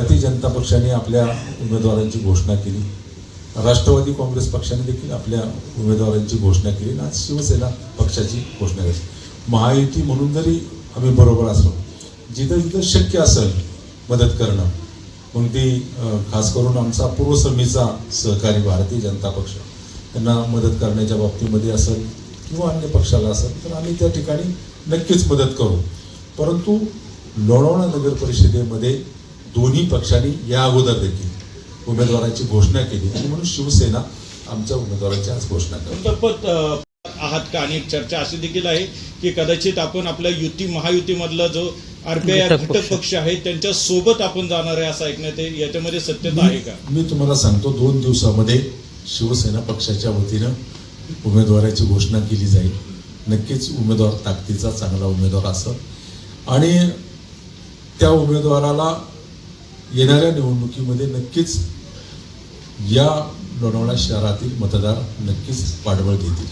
भारतीय जनता पक्षाने आपल्या उमेदवारांची घोषणा केली? राष्ट्रवादी काँग्रेस पक्षाने देखील आपल्या उमेदवारांची घोषणा केली आणि आज शिवसेना पक्षाची घोषणा केली. महायुती म्हणून जरी आम्ही बरोबर असलो जिथं जिथं शक्य असेल मदत करणं मग ती खास करून आमचा पूर्वसमीचा सहकारी भारतीय जनता पक्ष त्यांना मदत करण्याच्या बाबतीमध्ये असेल किंवा अन्य पक्षाला असेल तर आम्ही त्या ठिकाणी नक्कीच मदत करू. परंतु लोणावळा नगर परिषदेमध्ये दोन्ही पक्षांनी या अगोदर देखील उमेदवाराची घोषणा केली. आणि म्हणून शिवसेना आमच्या उमेदवाराची आज घोषणा करते. आहात का? आणि एक चर्चा अशी देखील आहे की कदाचित आपण आपल्या युती महायुतीमधला जो आरपीआय घटक पक्ष. आहे त्यांच्यासोबत आपण जाणार आहे असं ऐकण्यात येईल. याच्यामध्ये सत्यता आहे का? मी तुम्हाला सांगतो दोन दिवसामध्ये शिवसेना पक्षाच्या वतीनं उमेदवाराची घोषणा केली जाईल. नक्कीच उमेदवार ताकदीचा चांगला उमेदवार असेल. आणि त्या उमेदवाराला येणाऱ्या निवडणुकीमध्ये नक्कीच या लोणावळा शहरातील मतदार नक्कीच पाठबळ देतील